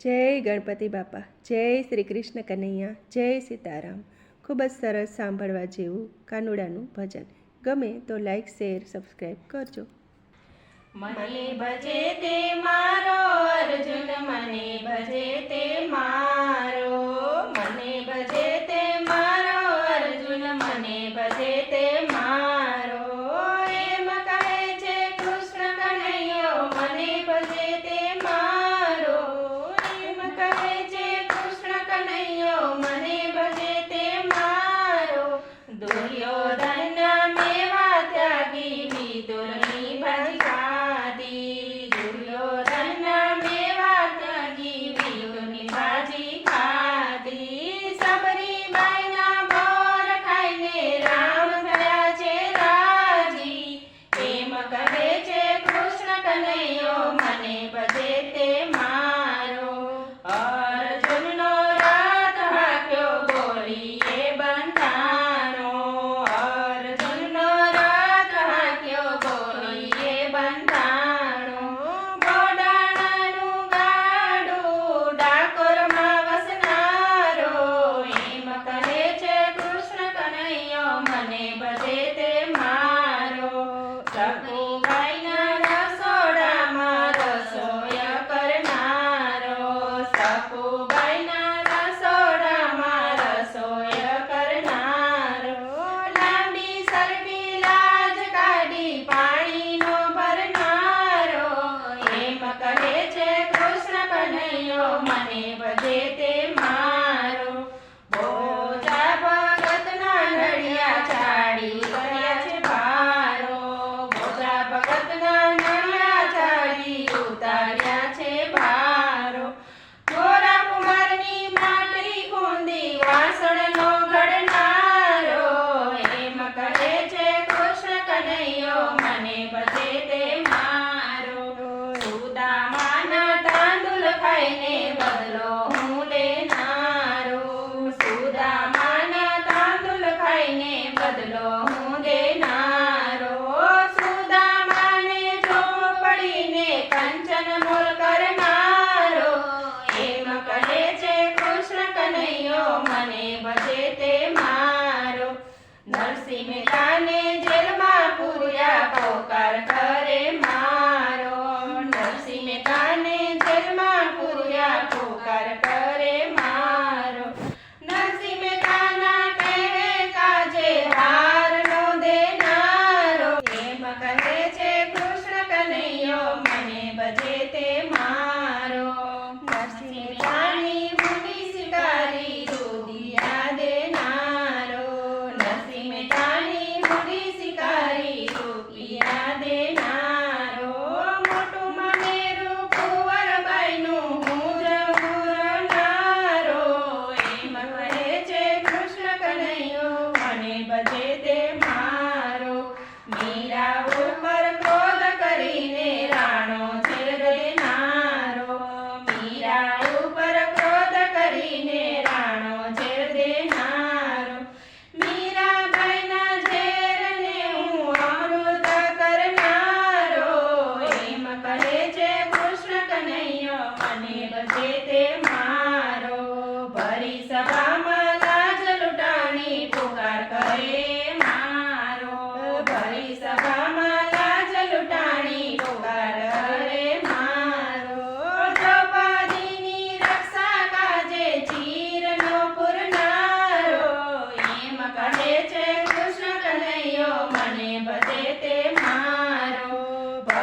જય ગણપતિ બાપા, જય શ્રી કૃષ્ણ કનૈયા, જય સીતારામ. ખૂબ જ સરસ સાંભળવા જેવું કાનુડાનું ભજન. ગમે તો લાઈક શેર સબસ્ક્રાઈબ કરજો. મને ભજે તે મારો અર્જુન, મને ભજે તે મારો.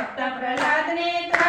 भक्त प्रल्हादने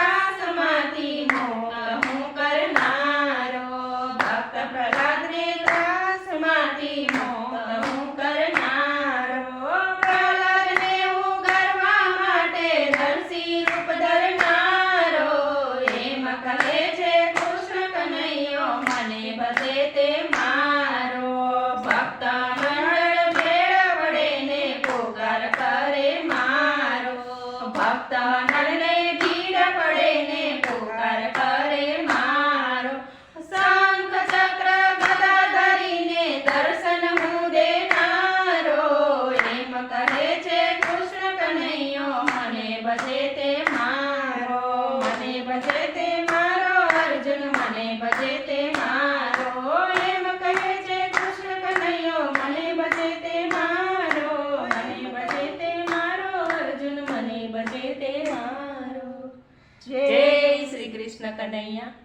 ધરીને દર્શન હું દેનારો. એમ કહે છે કૃષ્ણ કનૈયો, મને બજે તે મારો. મને બજે તે મારો અર્જુન. મને બજે તે કનૈયા